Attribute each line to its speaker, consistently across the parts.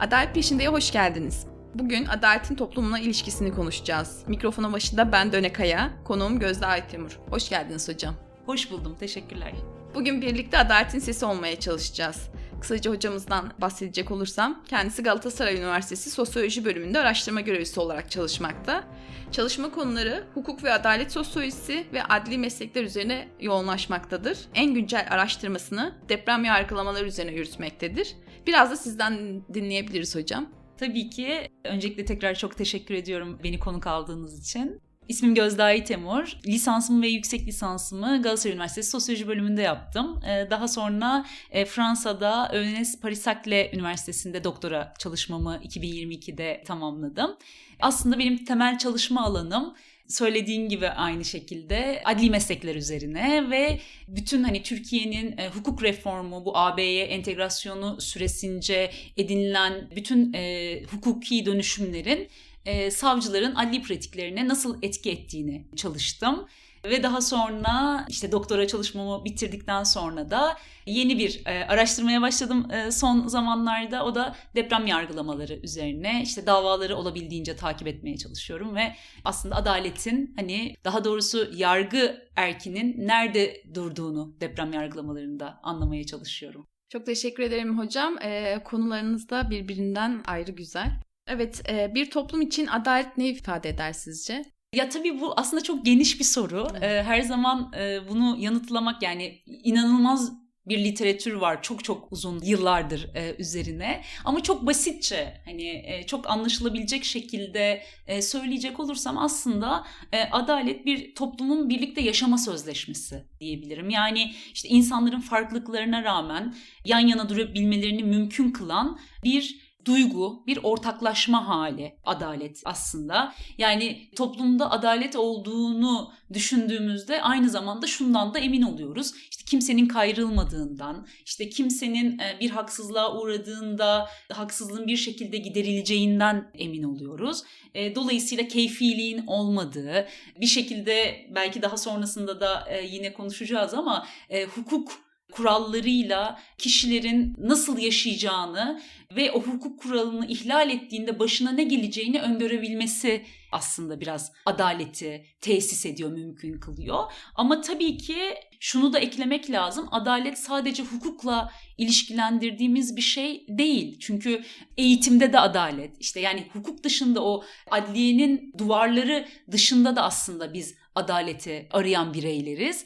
Speaker 1: Adalet Peşinde'ye hoş geldiniz. Bugün adaletin toplumla ilişkisini konuşacağız. Mikrofona başında ben Döne Kaya, konuğum Gözde Aytemur. Hoş geldiniz hocam.
Speaker 2: Hoş buldum, teşekkürler.
Speaker 1: Bugün birlikte adaletin sesi olmaya çalışacağız. Kısaca hocamızdan bahsedecek olursam, kendisi Galatasaray Üniversitesi Sosyoloji bölümünde araştırma görevlisi olarak çalışmakta. Çalışma konuları hukuk ve adalet sosyolojisi ve adli meslekler üzerine yoğunlaşmaktadır. En güncel araştırmasını deprem yargılamaları üzerine yürütmektedir. Biraz da sizden dinleyebiliriz hocam.
Speaker 2: Tabii ki. Öncelikle tekrar çok teşekkür ediyorum beni konuk aldığınız için. İsmim Gözdahi Temur. Lisansımı ve yüksek lisansımı Galatasaray Üniversitesi Sosyoloji bölümünde yaptım. Ee, daha sonra e, Fransa'da Önes Paris Saclay Üniversitesi'nde doktora çalışmamı 2022'de tamamladım. Aslında benim temel çalışma alanım söylediğin gibi aynı şekilde adli meslekler üzerine ve bütün hani Türkiye'nin e, hukuk reformu bu AB'ye entegrasyonu süresince edinilen bütün e, hukuki dönüşümlerin e, savcıların adli pratiklerine nasıl etki ettiğini çalıştım. Ve daha sonra işte doktora çalışmamı bitirdikten sonra da yeni bir e, araştırmaya başladım e, son zamanlarda. O da deprem yargılamaları üzerine işte davaları olabildiğince takip etmeye çalışıyorum ve aslında adaletin hani daha doğrusu yargı erkinin nerede durduğunu deprem yargılamalarında anlamaya çalışıyorum.
Speaker 1: Çok teşekkür ederim hocam. E, konularınız da birbirinden ayrı güzel. Evet, e, bir toplum için adalet ne ifade eder sizce?
Speaker 2: Ya tabii bu aslında çok geniş bir soru. Evet. Her zaman e, bunu yanıtlamak yani inanılmaz bir literatür var çok çok uzun yıllardır e, üzerine ama çok basitçe hani e, çok anlaşılabilecek şekilde e, söyleyecek olursam aslında e, adalet bir toplumun birlikte yaşama sözleşmesi diyebilirim. Yani işte insanların farklılıklarına rağmen yan yana durabilmelerini mümkün kılan bir duygu, bir ortaklaşma hali adalet aslında. Yani toplumda adalet olduğunu düşündüğümüzde aynı zamanda şundan da emin oluyoruz. İşte kimsenin kayrılmadığından, işte kimsenin e, bir haksızlığa uğradığında haksızlığın bir şekilde giderileceğinden emin oluyoruz. E, dolayısıyla keyfiliğin olmadığı, bir şekilde belki daha sonrasında da e, yine konuşacağız ama hukuk kurallarıyla kişilerin nasıl yaşayacağını ve o hukuk kuralını ihlal ettiğinde başına ne geleceğini öngörebilmesi aslında biraz adaleti tesis ediyor, mümkün kılıyor. Ama tabii ki şunu da eklemek lazım. Adalet sadece hukukla ilişkilendirdiğimiz bir şey değil. Çünkü eğitimde de adalet. işte yani hukuk dışında o adliyenin duvarları dışında da aslında biz adaleti arayan bireyleriz.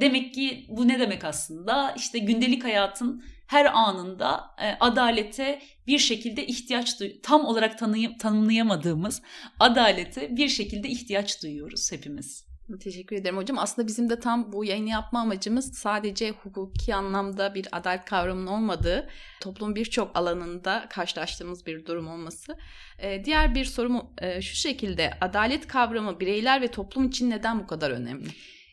Speaker 2: Demek ki bu ne demek aslında? İşte gündelik hayatın her anında e, adalete bir şekilde ihtiyaç tam olarak tanıyım, tanımlayamadığımız adalete bir şekilde ihtiyaç duyuyoruz hepimiz.
Speaker 1: Teşekkür ederim hocam. Aslında bizim de tam bu yayını yapma amacımız sadece hukuki anlamda bir adalet kavramının olmadığı, toplum birçok alanında karşılaştığımız bir durum olması. Ee, diğer bir sorum e, şu şekilde, adalet kavramı bireyler ve toplum için neden bu kadar önemli?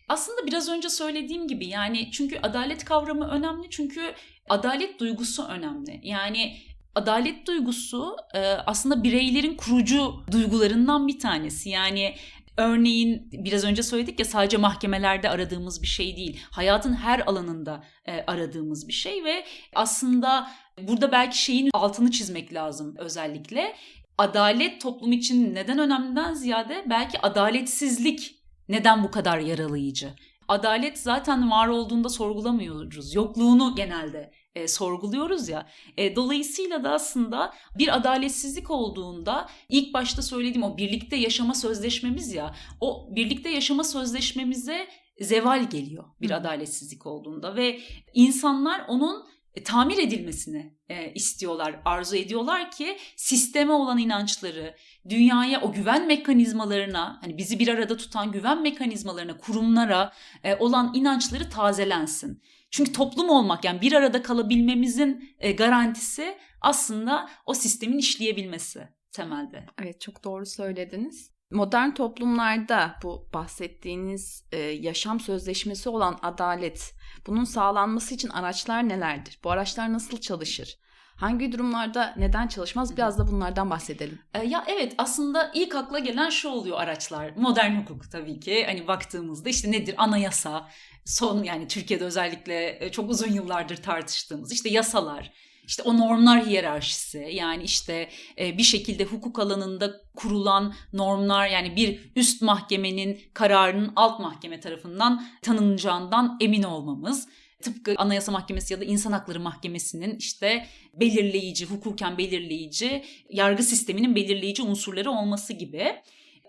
Speaker 2: Aslında biraz önce söylediğim gibi yani çünkü adalet kavramı önemli çünkü adalet duygusu önemli. Yani adalet duygusu e, aslında bireylerin kurucu duygularından bir tanesi. Yani Örneğin biraz önce söyledik ya sadece mahkemelerde aradığımız bir şey değil. Hayatın her alanında e, aradığımız bir şey ve aslında burada belki şeyin altını çizmek lazım özellikle. Adalet toplum için neden önemliden ziyade belki adaletsizlik neden bu kadar yaralayıcı? Adalet zaten var olduğunda sorgulamıyoruz. Yokluğunu genelde e, sorguluyoruz ya. E, dolayısıyla da aslında bir adaletsizlik olduğunda ilk başta söylediğim o birlikte yaşama sözleşmemiz ya o birlikte yaşama sözleşmemize zeval geliyor bir adaletsizlik olduğunda ve insanlar onun e, tamir edilmesini e, istiyorlar, arzu ediyorlar ki sisteme olan inançları, dünyaya o güven mekanizmalarına, hani bizi bir arada tutan güven mekanizmalarına, kurumlara e, olan inançları tazelensin. Çünkü toplum olmak yani bir arada kalabilmemizin garantisi aslında o sistemin işleyebilmesi temelde.
Speaker 1: Evet çok doğru söylediniz. Modern toplumlarda bu bahsettiğiniz e, yaşam sözleşmesi olan adalet, bunun sağlanması için araçlar nelerdir? Bu araçlar nasıl çalışır? Hangi durumlarda neden çalışmaz? Biraz da bunlardan bahsedelim.
Speaker 2: E, ya evet aslında ilk akla gelen şu oluyor araçlar. Modern hukuk tabii ki. Hani baktığımızda işte nedir? Anayasa, son yani Türkiye'de özellikle e, çok uzun yıllardır tartıştığımız işte yasalar, işte o normlar hiyerarşisi yani işte e, bir şekilde hukuk alanında kurulan normlar yani bir üst mahkemenin kararının alt mahkeme tarafından tanınacağından emin olmamız. Tıpkı Anayasa Mahkemesi ya da İnsan Hakları Mahkemesi'nin işte belirleyici, hukuken belirleyici, yargı sisteminin belirleyici unsurları olması gibi.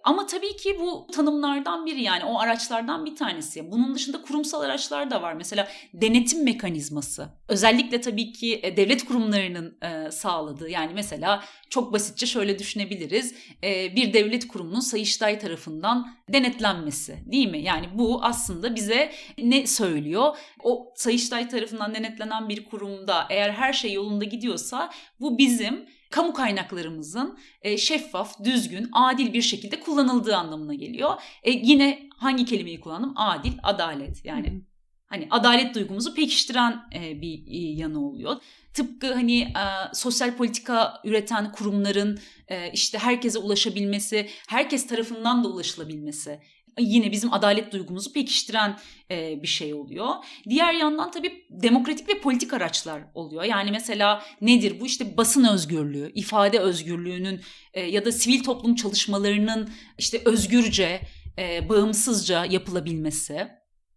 Speaker 2: Ama tabii ki bu tanımlardan biri yani o araçlardan bir tanesi. Bunun dışında kurumsal araçlar da var. Mesela denetim mekanizması. Özellikle tabii ki e, devlet kurumlarının e, sağladığı yani mesela çok basitçe şöyle düşünebiliriz. E, bir devlet kurumunun Sayıştay tarafından denetlenmesi değil mi? Yani bu aslında bize ne söylüyor? O Sayıştay tarafından denetlenen bir kurumda eğer her şey yolunda gidiyorsa bu bizim kamu kaynaklarımızın e, şeffaf, düzgün, adil bir şekilde kullanıldığı anlamına geliyor. E, yine hangi kelimeyi kullandım? Adil, adalet. Yani
Speaker 1: Hı hı.
Speaker 2: hani adalet duygumuzu pekiştiren e, bir e, yanı oluyor. Tıpkı hani e, sosyal politika üreten kurumların e, işte herkese ulaşabilmesi, herkes tarafından da ulaşılabilmesi yine bizim adalet duygumuzu pekiştiren e, bir şey oluyor. Diğer yandan tabii demokratik ve politik araçlar oluyor. Yani mesela nedir bu? İşte basın özgürlüğü, ifade özgürlüğünün e, ya da sivil toplum çalışmalarının işte özgürce, e, bağımsızca yapılabilmesi.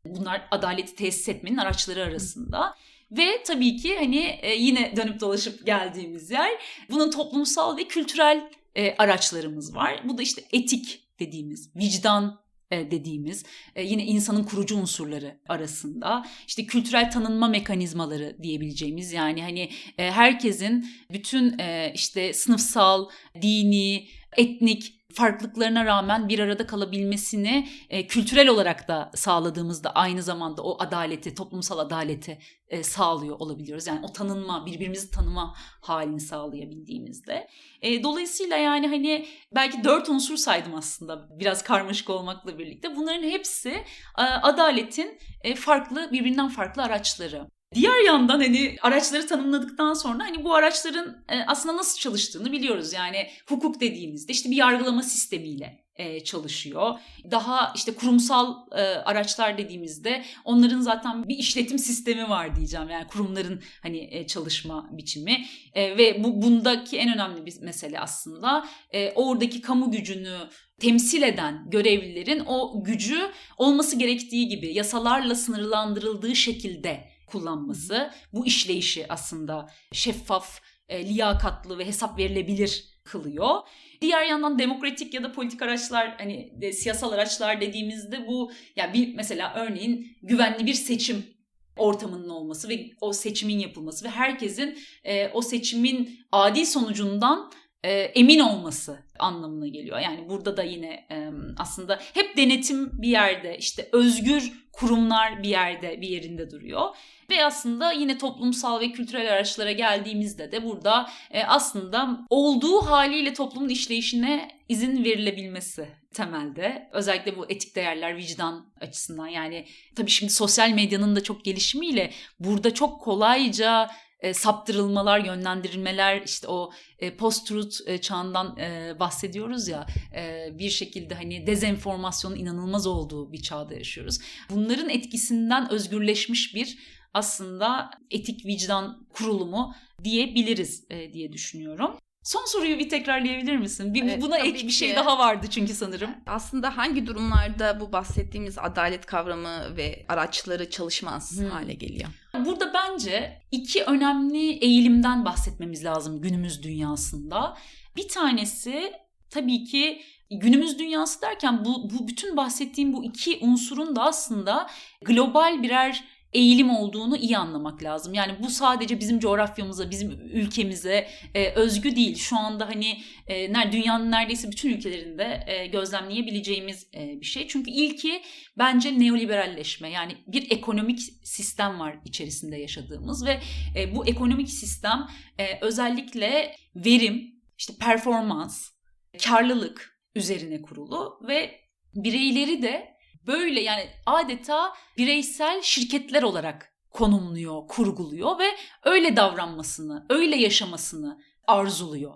Speaker 2: Bunlar adaleti tesis etmenin araçları arasında. Ve tabii ki hani e, yine dönüp dolaşıp geldiğimiz yer bunun toplumsal ve kültürel e, araçlarımız var. Bu da işte etik dediğimiz, vicdan dediğimiz e, yine insanın kurucu unsurları arasında işte kültürel tanınma mekanizmaları diyebileceğimiz yani hani e, herkesin bütün e, işte sınıfsal, dini, etnik farklılıklarına rağmen bir arada kalabilmesini e, kültürel olarak da sağladığımızda aynı zamanda o adaleti, toplumsal adaleti e, sağlıyor olabiliyoruz. Yani o tanınma, birbirimizi tanıma halini sağlayabildiğimizde. E, dolayısıyla yani hani belki dört unsur saydım aslında biraz karmaşık olmakla birlikte. Bunların hepsi e, adaletin e, farklı, birbirinden farklı araçları. Diğer yandan hani araçları tanımladıktan sonra hani bu araçların e, aslında nasıl çalıştığını biliyoruz. Yani hukuk dediğimizde işte bir yargılama sistemiyle e, çalışıyor. Daha işte kurumsal e, araçlar dediğimizde onların zaten bir işletim sistemi var diyeceğim. Yani kurumların hani çalışma biçimi ve bu bundaki en önemli bir mesele aslında oradaki kamu gücünü temsil eden görevlilerin o gücü olması gerektiği gibi yasalarla sınırlandırıldığı şekilde kullanması bu işleyişi aslında şeffaf, e, liyakatlı ve hesap verilebilir kılıyor. Diğer yandan demokratik ya da politik araçlar hani de, siyasal araçlar dediğimizde bu ya bir mesela örneğin güvenli bir seçim ortamının olması ve o seçimin yapılması ve herkesin e, o seçimin adil sonucundan e, emin olması anlamına geliyor. Yani burada da yine e, aslında hep denetim bir yerde işte özgür kurumlar bir yerde bir yerinde duruyor. Ve aslında yine toplumsal ve kültürel araçlara geldiğimizde de burada e, aslında olduğu haliyle toplumun işleyişine izin verilebilmesi temelde. Özellikle bu etik değerler, vicdan açısından yani tabii şimdi sosyal medyanın da çok gelişimiyle burada çok kolayca e, saptırılmalar, yönlendirilmeler işte o e, post-truth e, çağından e, bahsediyoruz ya e, bir şekilde hani dezenformasyonun inanılmaz olduğu bir çağda yaşıyoruz. Bunların etkisinden özgürleşmiş bir aslında etik vicdan kurulumu diyebiliriz e, diye düşünüyorum. Son soruyu bir tekrarlayabilir misin? Bir,
Speaker 1: Evet,
Speaker 2: buna ek bir şey
Speaker 1: ki.
Speaker 2: daha vardı çünkü sanırım.
Speaker 1: Aslında hangi durumlarda bu bahsettiğimiz adalet kavramı ve araçları çalışmaz
Speaker 2: Hmm.
Speaker 1: hale geliyor?
Speaker 2: Burada bence iki önemli eğilimden bahsetmemiz lazım günümüz dünyasında. Bir tanesi tabii ki günümüz dünyası derken bu, bu bütün bahsettiğim bu iki unsurun da aslında global birer eğilim olduğunu iyi anlamak lazım. Yani bu sadece bizim coğrafyamıza, bizim ülkemize e, özgü değil. Şu anda hani e, dünyanın neredeyse bütün ülkelerinde e, gözlemleyebileceğimiz e, bir şey. Çünkü ilki bence neoliberalleşme. Yani bir ekonomik sistem var içerisinde yaşadığımız ve e, bu ekonomik sistem e, özellikle verim, işte performans, karlılık üzerine kurulu ve bireyleri de böyle yani adeta bireysel şirketler olarak konumluyor, kurguluyor ve öyle davranmasını, öyle yaşamasını arzuluyor.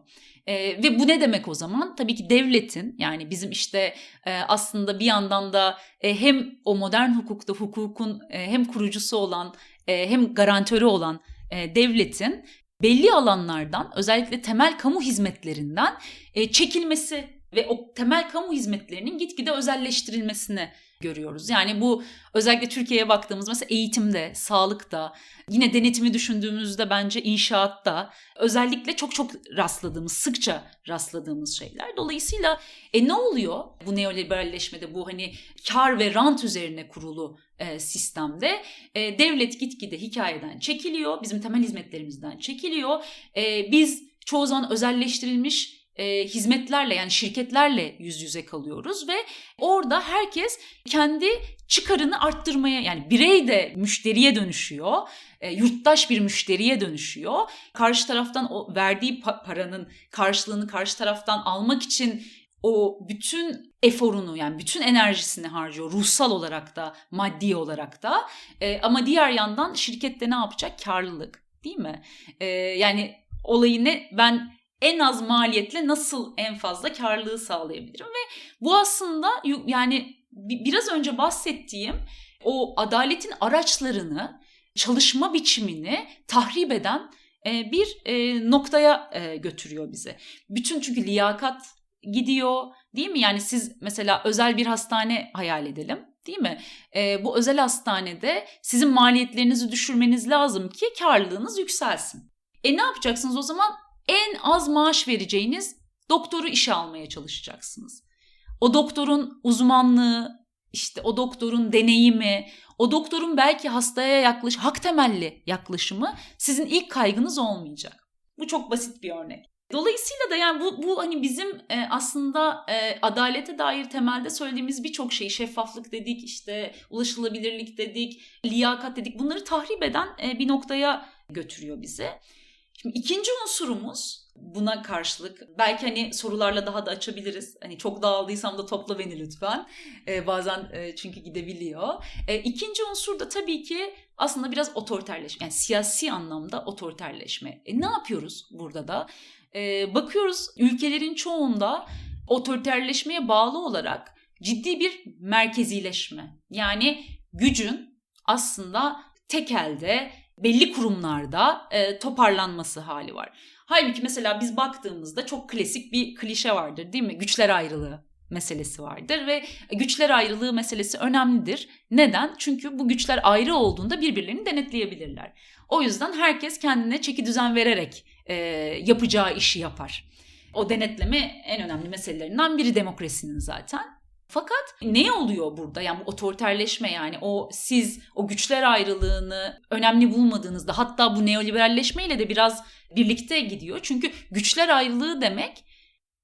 Speaker 2: Ee, ve bu ne demek o zaman? Tabii ki devletin yani bizim işte e, aslında bir yandan da e, hem o modern hukukta hukukun e, hem kurucusu olan e, hem garantörü olan e, devletin belli alanlardan özellikle temel kamu hizmetlerinden e, çekilmesi ve o temel kamu hizmetlerinin gitgide özelleştirilmesini görüyoruz. Yani bu özellikle Türkiye'ye baktığımız mesela eğitimde, sağlıkta, yine denetimi düşündüğümüzde bence inşaatta özellikle çok çok rastladığımız, sıkça rastladığımız şeyler. Dolayısıyla e, ne oluyor bu neoliberalleşmede bu hani kar ve rant üzerine kurulu e, sistemde? E, devlet gitgide hikayeden çekiliyor, bizim temel hizmetlerimizden çekiliyor. E, biz çoğu zaman özelleştirilmiş e, hizmetlerle yani şirketlerle yüz yüze kalıyoruz ve orada herkes kendi çıkarını arttırmaya yani birey de müşteriye dönüşüyor, e, yurttaş bir müşteriye dönüşüyor. Karşı taraftan o verdiği pa- paranın karşılığını karşı taraftan almak için o bütün eforunu yani bütün enerjisini harcıyor ruhsal olarak da maddi olarak da E, ama diğer yandan şirkette ne yapacak karlılık değil mi? E, yani olayı ne ben en az maliyetle nasıl en fazla karlılığı sağlayabilirim ve bu aslında yani bi- biraz önce bahsettiğim o adaletin araçlarını, çalışma biçimini tahrip eden e, bir e, noktaya e, götürüyor bizi. Bütün çünkü liyakat gidiyor değil mi? Yani siz mesela özel bir hastane hayal edelim değil mi? Bu özel hastanede sizin maliyetlerinizi düşürmeniz lazım ki karlılığınız yükselsin. E ne yapacaksınız o zaman? En az maaş vereceğiniz doktoru işe almaya çalışacaksınız. O doktorun uzmanlığı, işte o doktorun deneyimi, o doktorun belki hastaya yaklaş, hak temelli yaklaşımı sizin ilk kaygınız olmayacak. Bu çok basit bir örnek. Dolayısıyla da yani bu, bu hani bizim e, aslında e, adalete dair temelde söylediğimiz birçok şey şeffaflık dedik işte ulaşılabilirlik dedik liyakat dedik bunları tahrip eden e, bir noktaya götürüyor bizi. Şimdi ikinci unsurumuz buna karşılık belki hani sorularla daha da açabiliriz. Hani çok dağıldıysam da topla beni lütfen. Ee, bazen e, çünkü gidebiliyor. E, ikinci unsur da tabii ki aslında biraz otoriterleşme. Yani siyasi anlamda otoriterleşme. E, ne yapıyoruz burada da? E, bakıyoruz ülkelerin çoğunda otoriterleşmeye bağlı olarak ciddi bir merkezileşme. Yani gücün aslında tek elde belli kurumlarda e, toparlanması hali var. Halbuki mesela biz baktığımızda çok klasik bir klişe vardır değil mi? Güçler ayrılığı meselesi vardır ve güçler ayrılığı meselesi önemlidir. Neden? Çünkü bu güçler ayrı olduğunda birbirlerini denetleyebilirler. O yüzden herkes kendine çeki düzen vererek e, yapacağı işi yapar. O denetleme en önemli meselelerinden biri demokrasinin zaten. Fakat ne oluyor burada? Yani bu otoriterleşme yani o siz o güçler ayrılığını önemli bulmadığınızda hatta bu neoliberalleşmeyle de biraz birlikte gidiyor. Çünkü güçler ayrılığı demek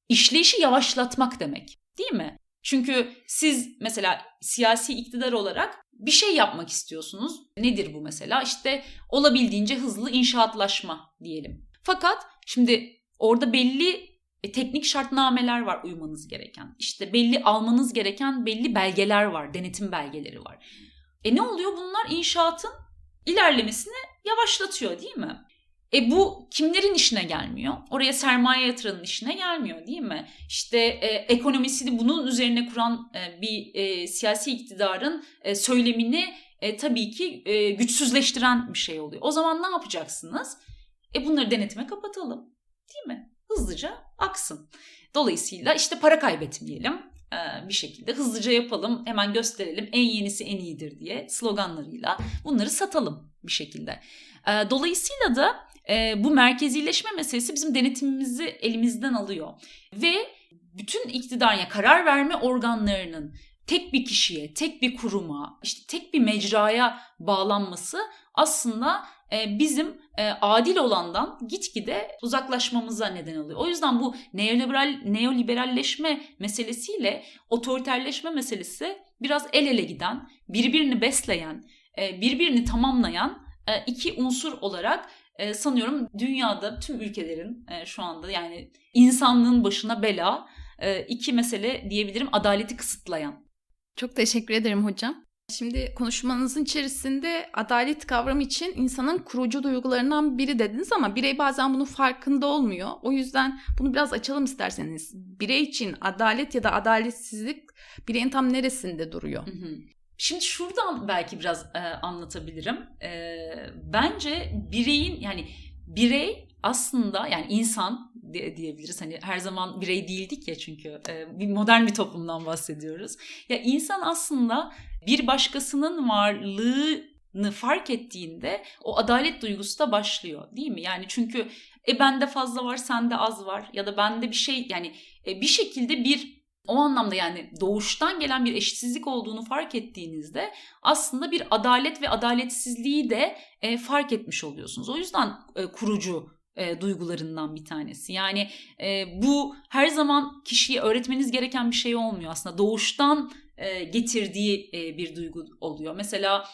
Speaker 2: işleyişi yavaşlatmak demek. Değil mi? Çünkü siz mesela siyasi iktidar olarak bir şey yapmak istiyorsunuz. Nedir bu mesela? İşte olabildiğince hızlı inşaatlaşma diyelim. Fakat şimdi orada belli e, teknik şartnameler var uymanız gereken. İşte belli almanız gereken belli belgeler var, denetim belgeleri var. E ne oluyor? Bunlar inşaatın ilerlemesini yavaşlatıyor değil mi? E bu kimlerin işine gelmiyor? Oraya sermaye yatıranın işine gelmiyor değil mi? İşte e, ekonomisini bunun üzerine kuran e, bir e, siyasi iktidarın e, söylemini e, tabii ki e, güçsüzleştiren bir şey oluyor. O zaman ne yapacaksınız? E bunları denetime kapatalım değil mi? Hızlıca aksın. Dolayısıyla işte para kaybetmeyelim e, bir şekilde hızlıca yapalım hemen gösterelim en yenisi en iyidir diye sloganlarıyla bunları satalım bir şekilde. E, Dolayısıyla da e, bu merkezileşme meselesi bizim denetimimizi elimizden alıyor. Ve bütün iktidar ya karar verme organlarının tek bir kişiye, tek bir kuruma, işte tek bir mecraya bağlanması aslında e, bizim e, adil olandan gitgide uzaklaşmamıza neden oluyor. O yüzden bu neoliberal neoliberalleşme meselesiyle otoriterleşme meselesi biraz el ele giden, birbirini besleyen, e, birbirini tamamlayan iki unsur olarak sanıyorum dünyada tüm ülkelerin şu anda yani insanlığın başına bela iki mesele diyebilirim adaleti kısıtlayan.
Speaker 1: Çok teşekkür ederim hocam. Şimdi konuşmanızın içerisinde adalet kavramı için insanın kurucu duygularından biri dediniz ama birey bazen bunun farkında olmuyor. O yüzden bunu biraz açalım isterseniz. Birey için adalet ya da adaletsizlik bireyin tam neresinde duruyor?
Speaker 2: Hı hı. Şimdi şuradan belki biraz e, anlatabilirim. E, bence bireyin yani birey aslında yani insan diyebiliriz. Hani her zaman birey değildik ya çünkü e, bir modern bir toplumdan bahsediyoruz. Ya insan aslında bir başkasının varlığını fark ettiğinde o adalet duygusu da başlıyor değil mi? Yani çünkü e bende fazla var sende az var ya da bende bir şey yani e, bir şekilde bir o anlamda yani doğuştan gelen bir eşitsizlik olduğunu fark ettiğinizde aslında bir adalet ve adaletsizliği de e, fark etmiş oluyorsunuz. O yüzden kurucu e, duygularından bir tanesi. Yani e, bu her zaman kişiye öğretmeniz gereken bir şey olmuyor aslında. Doğuştan e, getirdiği e, bir duygu oluyor. Mesela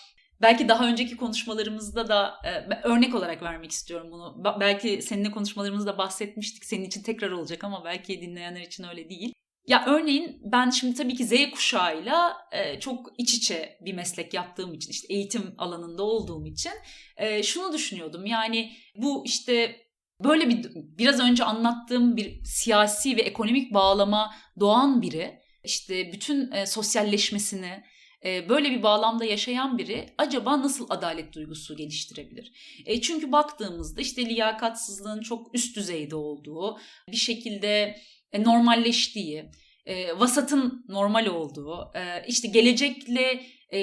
Speaker 2: belki daha önceki konuşmalarımızda da e, örnek olarak vermek istiyorum bunu. Ba- belki seninle konuşmalarımızda bahsetmiştik. Senin için tekrar olacak ama belki dinleyenler için öyle değil. Ya örneğin ben şimdi tabii ki Z kuşağıyla e, çok iç içe bir meslek yaptığım için işte eğitim alanında olduğum için e, şunu düşünüyordum. Yani bu işte böyle bir biraz önce anlattığım bir siyasi ve ekonomik bağlama doğan biri işte bütün e, sosyalleşmesini e, böyle bir bağlamda yaşayan biri acaba nasıl adalet duygusu geliştirebilir? E, çünkü baktığımızda işte liyakatsızlığın çok üst düzeyde olduğu, bir şekilde e, normalleştiği, e, vasatın normal olduğu, e, işte gelecekle e,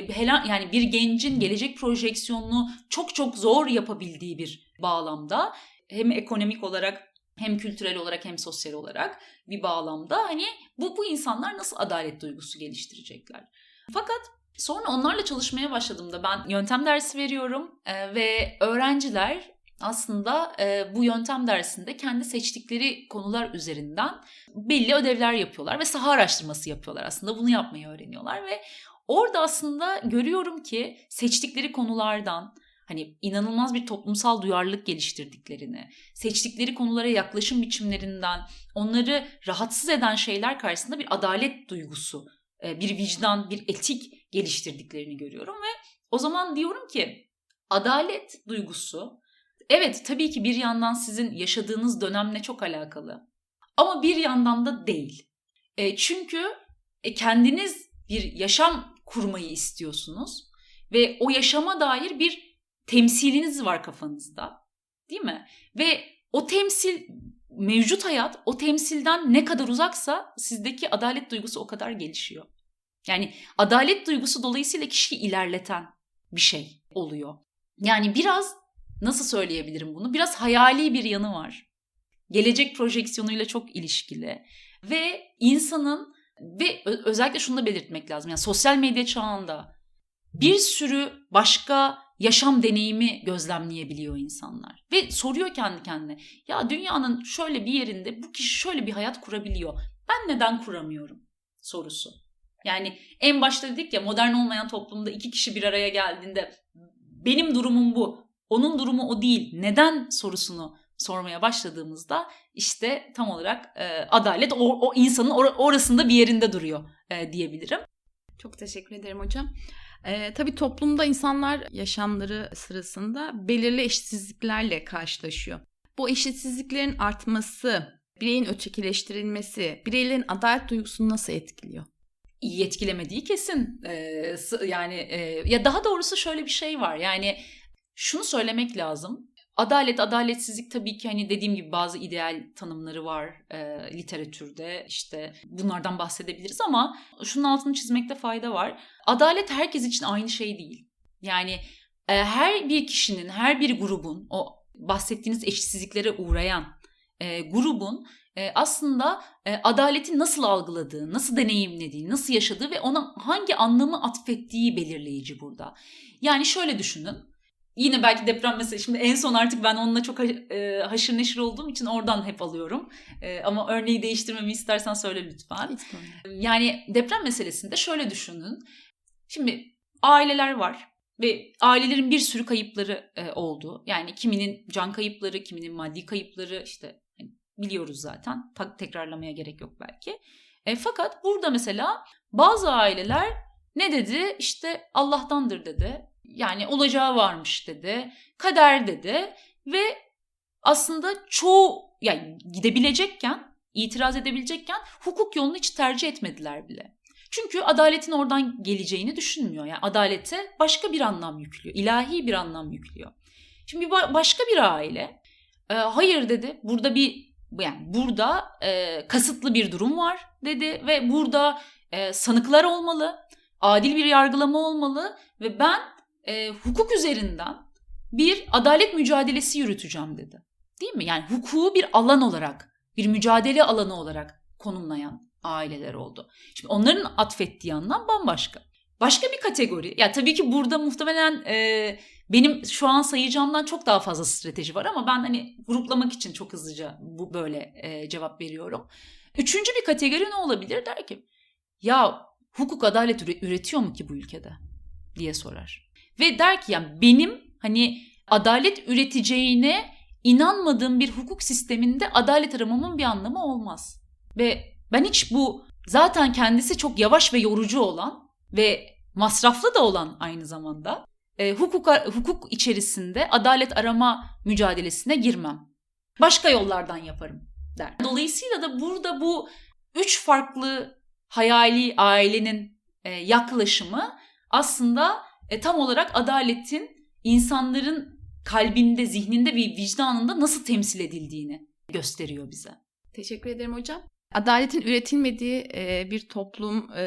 Speaker 2: yani bir gencin gelecek projeksiyonunu çok çok zor yapabildiği bir bağlamda hem ekonomik olarak hem kültürel olarak hem sosyal olarak bir bağlamda hani bu bu insanlar nasıl adalet duygusu geliştirecekler? Fakat sonra onlarla çalışmaya başladığımda ben yöntem dersi veriyorum e, ve öğrenciler aslında e, bu yöntem dersinde kendi seçtikleri konular üzerinden belli ödevler yapıyorlar ve saha araştırması yapıyorlar. Aslında bunu yapmayı öğreniyorlar ve orada aslında görüyorum ki seçtikleri konulardan hani inanılmaz bir toplumsal duyarlılık geliştirdiklerini, seçtikleri konulara yaklaşım biçimlerinden onları rahatsız eden şeyler karşısında bir adalet duygusu, e, bir vicdan, bir etik geliştirdiklerini görüyorum ve o zaman diyorum ki adalet duygusu evet tabii ki bir yandan sizin yaşadığınız dönemle çok alakalı ama bir yandan da değil. E, çünkü e, kendiniz bir yaşam kurmayı istiyorsunuz ve o yaşama dair bir temsiliniz var kafanızda. Değil mi? Ve o temsil mevcut hayat o temsilden ne kadar uzaksa sizdeki adalet duygusu o kadar gelişiyor. Yani adalet duygusu dolayısıyla kişiyi ilerleten bir şey oluyor. Yani biraz nasıl söyleyebilirim bunu? Biraz hayali bir yanı var. Gelecek projeksiyonuyla çok ilişkili ve insanın ve özellikle şunu da belirtmek lazım. Yani sosyal medya çağında bir sürü başka yaşam deneyimi gözlemleyebiliyor insanlar. Ve soruyor kendi kendine. Ya dünyanın şöyle bir yerinde bu kişi şöyle bir hayat kurabiliyor. Ben neden kuramıyorum? Sorusu. Yani en başta dedik ya modern olmayan toplumda iki kişi bir araya geldiğinde benim durumum bu. Onun durumu o değil. Neden sorusunu sormaya başladığımızda işte tam olarak e, adalet o, o insanın or- orasında bir yerinde duruyor e, diyebilirim.
Speaker 1: Çok teşekkür ederim hocam. Ee, tabii toplumda insanlar yaşamları sırasında belirli eşitsizliklerle karşılaşıyor. Bu eşitsizliklerin artması, bireyin ötekileştirilmesi, bireylerin adalet duygusunu nasıl etkiliyor?
Speaker 2: İyi etkilemediği kesin. Ee, yani e, ya daha doğrusu şöyle bir şey var. Yani şunu söylemek lazım. Adalet, adaletsizlik tabii ki hani dediğim gibi bazı ideal tanımları var e, literatürde. İşte bunlardan bahsedebiliriz ama şunun altını çizmekte fayda var. Adalet herkes için aynı şey değil. Yani e, her bir kişinin, her bir grubun o bahsettiğiniz eşitsizliklere uğrayan e, grubun e, aslında e, adaleti nasıl algıladığı, nasıl deneyimlediği, nasıl yaşadığı ve ona hangi anlamı atfettiği belirleyici burada. Yani şöyle düşünün yine belki deprem mesela şimdi en son artık ben onunla çok e, haşır neşir olduğum için oradan hep alıyorum. E, ama örneği değiştirmemi istersen söyle lütfen. Yani deprem meselesinde şöyle düşünün. Şimdi aileler var ve ailelerin bir sürü kayıpları e, oldu. Yani kiminin can kayıpları, kiminin maddi kayıpları işte hani biliyoruz zaten. Tekrarlamaya gerek yok belki. E, fakat burada mesela bazı aileler ne dedi? İşte Allah'tandır dedi yani olacağı varmış dedi. Kader dedi ve aslında çoğu yani gidebilecekken, itiraz edebilecekken hukuk yolunu hiç tercih etmediler bile. Çünkü adaletin oradan geleceğini düşünmüyor. Yani adalete başka bir anlam yüklüyor. ilahi bir anlam yüklüyor. Şimdi başka bir aile E, hayır dedi. Burada bir yani burada e, kasıtlı bir durum var dedi ve burada e, sanıklar olmalı, adil bir yargılama olmalı ve ben e, hukuk üzerinden bir adalet mücadelesi yürüteceğim dedi. Değil mi? Yani hukuku bir alan olarak, bir mücadele alanı olarak konumlayan aileler oldu. Şimdi onların atfettiği anlam bambaşka. Başka bir kategori. Ya tabii ki burada muhtemelen e, benim şu an sayacağımdan çok daha fazla strateji var ama ben hani gruplamak için çok hızlıca bu böyle e, cevap veriyorum. Üçüncü bir kategori ne olabilir der ki ya hukuk adalet üre- üretiyor mu ki bu ülkede diye sorar. Ve der ki yani benim hani adalet üreteceğine inanmadığım bir hukuk sisteminde adalet aramamın bir anlamı olmaz. Ve ben hiç bu zaten kendisi çok yavaş ve yorucu olan ve masraflı da olan aynı zamanda e, hukuk hukuk içerisinde adalet arama mücadelesine girmem. Başka yollardan yaparım der. Dolayısıyla da burada bu üç farklı hayali ailenin e, yaklaşımı aslında e, tam olarak adaletin insanların kalbinde, zihninde ve vicdanında nasıl temsil edildiğini gösteriyor bize.
Speaker 1: Teşekkür ederim hocam. Adaletin üretilmediği e, bir toplum e,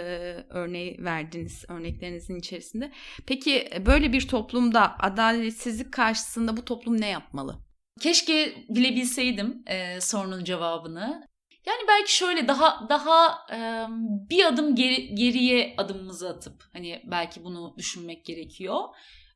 Speaker 1: örneği verdiniz örneklerinizin içerisinde. Peki e, böyle bir toplumda adaletsizlik karşısında bu toplum ne yapmalı?
Speaker 2: Keşke bilebilseydim e, sorunun cevabını. Yani belki şöyle daha daha e, bir adım geri, geriye adımımızı atıp hani belki bunu düşünmek gerekiyor.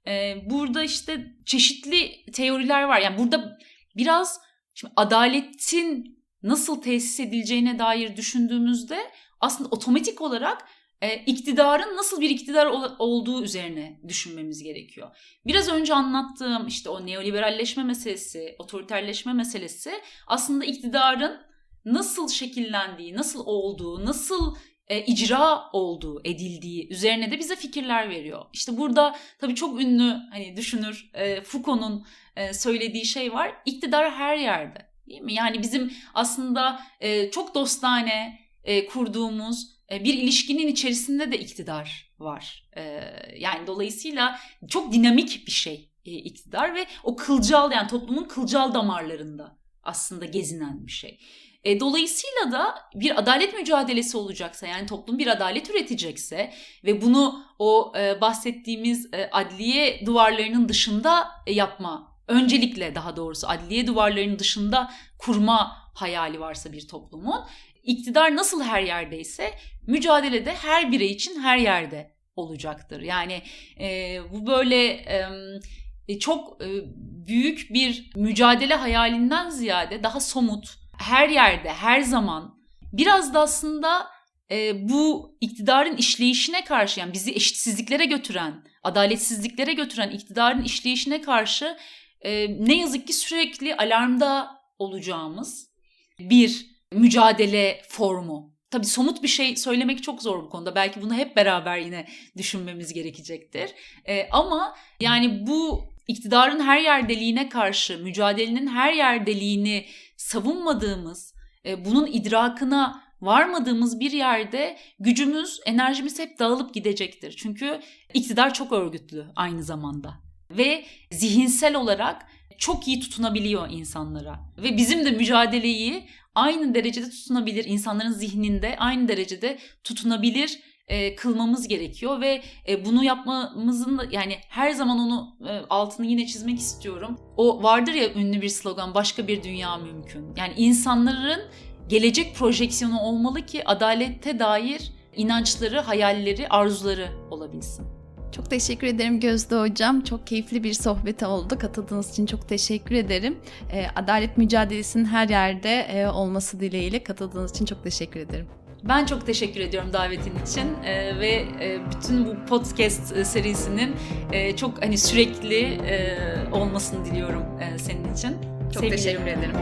Speaker 2: E, burada işte çeşitli teoriler var. Yani burada biraz şimdi adaletin nasıl tesis edileceğine dair düşündüğümüzde aslında otomatik olarak e, iktidarın nasıl bir iktidar ol- olduğu üzerine düşünmemiz gerekiyor. Biraz önce anlattığım işte o neoliberalleşme meselesi, otoriterleşme meselesi aslında iktidarın nasıl şekillendiği, nasıl olduğu, nasıl e, icra olduğu, edildiği üzerine de bize fikirler veriyor. İşte burada tabii çok ünlü hani düşünür e, Foucault'un e, söylediği şey var. İktidar her yerde. Değil mi? Yani bizim aslında e, çok dostane e, kurduğumuz e, bir ilişkinin içerisinde de iktidar var. E, yani dolayısıyla çok dinamik bir şey e, iktidar ve o kılcal yani toplumun kılcal damarlarında aslında gezinen bir şey. E, dolayısıyla da bir adalet mücadelesi olacaksa yani toplum bir adalet üretecekse ve bunu o e, bahsettiğimiz e, adliye duvarlarının dışında e, yapma öncelikle daha doğrusu adliye duvarlarının dışında kurma hayali varsa bir toplumun iktidar nasıl her yerdeyse mücadelede her birey için her yerde olacaktır. Yani e, bu böyle e, çok e, büyük bir mücadele hayalinden ziyade daha somut, her yerde, her zaman biraz da aslında e, bu iktidarın işleyişine karşı yani bizi eşitsizliklere götüren, adaletsizliklere götüren iktidarın işleyişine karşı e, ne yazık ki sürekli alarmda olacağımız bir mücadele formu. Tabii somut bir şey söylemek çok zor bu konuda. Belki bunu hep beraber yine düşünmemiz gerekecektir. E, ama yani bu iktidarın her yerdeliğine karşı mücadelenin her yerdeliğini savunmadığımız, e, bunun idrakına varmadığımız bir yerde gücümüz, enerjimiz hep dağılıp gidecektir. Çünkü iktidar çok örgütlü aynı zamanda ve zihinsel olarak çok iyi tutunabiliyor insanlara. Ve bizim de mücadeleyi aynı derecede tutunabilir, insanların zihninde aynı derecede tutunabilir e, kılmamız gerekiyor ve e, bunu yapmamızın da yani her zaman onu e, altını yine çizmek istiyorum. O vardır ya ünlü bir slogan başka bir dünya mümkün. Yani insanların gelecek projeksiyonu olmalı ki adalette dair inançları, hayalleri, arzuları olabilsin.
Speaker 1: Çok teşekkür ederim Gözde Hocam. Çok keyifli bir sohbet oldu. Katıldığınız için çok teşekkür ederim. E, adalet mücadelesinin her yerde e, olması dileğiyle katıldığınız için çok teşekkür ederim.
Speaker 2: Ben çok teşekkür ediyorum davetin için ee, ve e, bütün bu podcast e, serisinin e, çok hani sürekli e, olmasını diliyorum e, senin için.
Speaker 1: Çok
Speaker 2: Sevgilerim.
Speaker 1: teşekkür ederim.